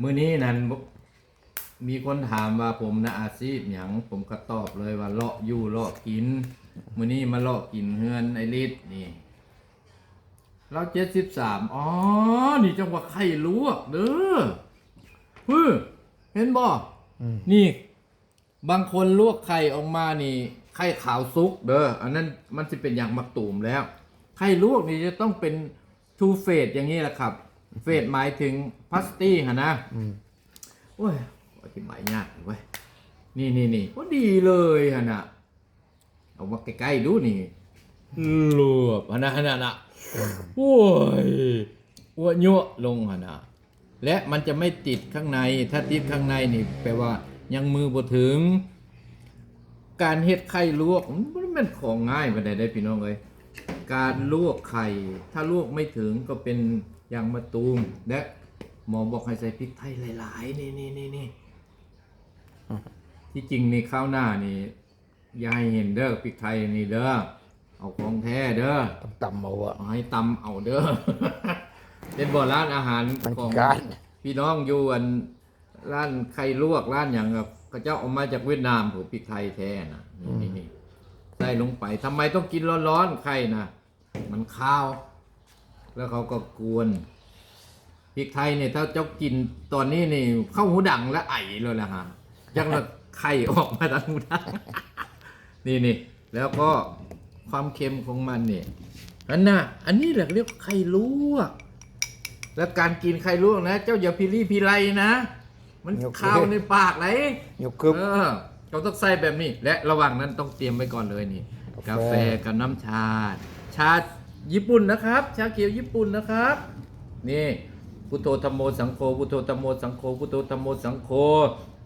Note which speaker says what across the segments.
Speaker 1: มื้อนี้นั้นบ่มีคนถามว่าผมนะอาชีพหยังผมก็ตอบเลยว่าเลาะอยู่เลาะกินมื้อนี้มาเลาะกินเฮือนไอริดนี่เราเจ็ดสิบสามอ๋อ นี่จังหวะไข่ลวกเด้อเฮ้ยเห็นบ่
Speaker 2: อืม
Speaker 1: นี่ บางคนลวกไข่ออกมานี่ ไข่ขาวซุก เด้อ อันนั้นมันจะเป็นอย่างมักตูมแล้ว ไข่ลวกนี่จะต้องเป็นทูเฟสอย่างนี้แหละครับ เฟสหมายถึงพาสตี้ฮะนะ
Speaker 2: อืม
Speaker 1: โอ้ยอธิบายยากเว้ยนี่นี่นี่ก็ดีเลยฮะนะเอามาใกล้ๆดูนี่ลวบฮะนะฮะนะนะโอ้ยอ้วนยั่วลงฮะนะและมันจะไม่ติดข้างใน ถ้าติดข้างในนี่แปลว่ายังมือบ่ถึง การเฮ็ดไข่ลวกมันเป็นของง่ายไปได้ได้อพี่น้องเอ้ยการลวกไข่ ถ้าลวกไม่ถึงก็เป็น ยางมะตูมและหมอบอกให้ใส่พริกไทยหลายๆนี่นี่นี่นี่ที่จริงนี่ข้าวหน้านี่อย่าให้เห็นเด้อพริกไทยนี่เด้อเอาของแท้เด้อ
Speaker 2: ต้องต่ำเอาอะ
Speaker 1: เอาให้ตำเอาเด้อเป็นบ่อร้านอาหาร
Speaker 2: มัน
Speaker 1: ของ
Speaker 2: การ
Speaker 1: พี่น้องอยู่อันร้านไข่ลวกร้านอย่างกับเขาเจ้าเอามาจากเวียดนามผมพริกไทยแท้นะนี่นี่นี่ใส่ลงไปทำไมต้องกินร้อนๆไข่นะมันข้าว แล้วเขาก็กวนพริกไทยเนี่ยถ้าเจ้ากินตอนนี้นี่เข้าหูดังและไอเลยละฮะยังละไข่ออกมาทางหูดังนี่นี่แล้วก็ความเค็มของมันเนี่ยอันน่ะอันนี้แหละเรียกว่าไข่ลวกแล้วการกินไข่ลวกนะ เจ้าอย่าพิรี่พิไรนะ มันข้าวในปากไหน
Speaker 2: ยกคึบ
Speaker 1: เออเราต้องใส่แบบนี้ และระหว่างนั้นต้องเตรียมไว้ก่อนเลยนี่ กากาแฟ
Speaker 2: แฟ
Speaker 1: กับน้ำชา ชา ญี่ปุ่นนะครับ ชาเขียวญี่ปุ่นนะครับ นี่พุทโธธรรมโมสังโฆพุทโธธรรมโมสังโฆพุทโธธรรมโมสังโฆ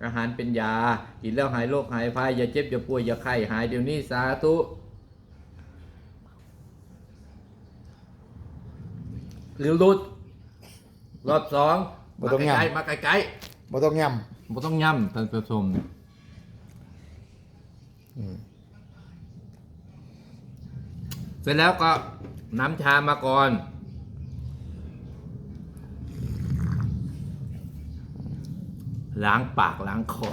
Speaker 1: อาหารเป็นยากินแล้วหายโรคหายภัยอย่าเจ็บอย่าป่วยอย่าไข้หายเดี๋ยวนี้สาธุหรือหลุดรอบสอง
Speaker 2: บ่
Speaker 1: มา
Speaker 2: ต้อง
Speaker 1: ใกล้
Speaker 2: ย้ำ
Speaker 1: ๆมาใกล้
Speaker 2: บ่ต้องย่
Speaker 1: ๆบ่ต้องย่ำท่านผู้ชมเนี่ยำ
Speaker 2: อืม
Speaker 1: เสร็จแล้วก็ น้ำชามาก่อน ล้างปากล้างคอ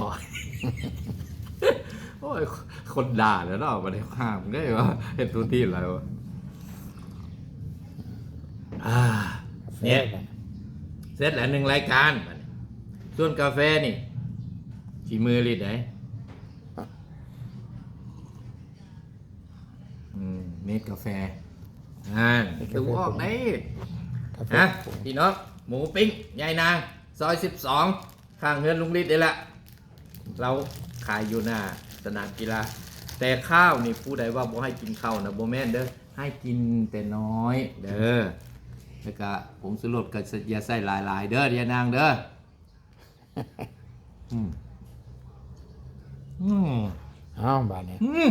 Speaker 1: โอ้ย คนด่าแล้วเนาะมาได้ห้ามได้ว่าเห็นตัวที่อะไรวะอ่า
Speaker 2: กาแฟ
Speaker 1: เนี่ย
Speaker 2: กัน
Speaker 1: เสร็จแล้วหนึ่งรายการบัดนี้ส่วนกาแฟนี่ฝีมือรีดไหนอืมเม็ดกาแฟ อ่านดูออกไหม
Speaker 2: กาแฟ
Speaker 1: ฮะพี่น้องหมูปิ้งยายนาง ซอย 12 ข้างเฮือนลุงฤทธิ์นี่แหละ เราขายอยู่หน้าสนามกีฬา แต่ข้าวนี่ผู้ใดว่าบ่ให้กินข้าวนะบ่แม่นเด้อให้กินแต่น้อย เด้อแล้วก็ผมสรุปก็อย่าใส่หลาย ๆ เด้อยายนางเด้ออืมอืม
Speaker 2: อ้าวบาดนี้
Speaker 1: อืม